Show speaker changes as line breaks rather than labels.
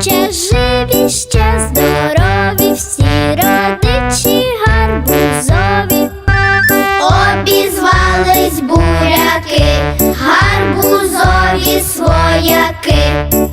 ще живі, ще здорові, всі родичі гарбузові. Обізвались буряки, гарбузові свояки.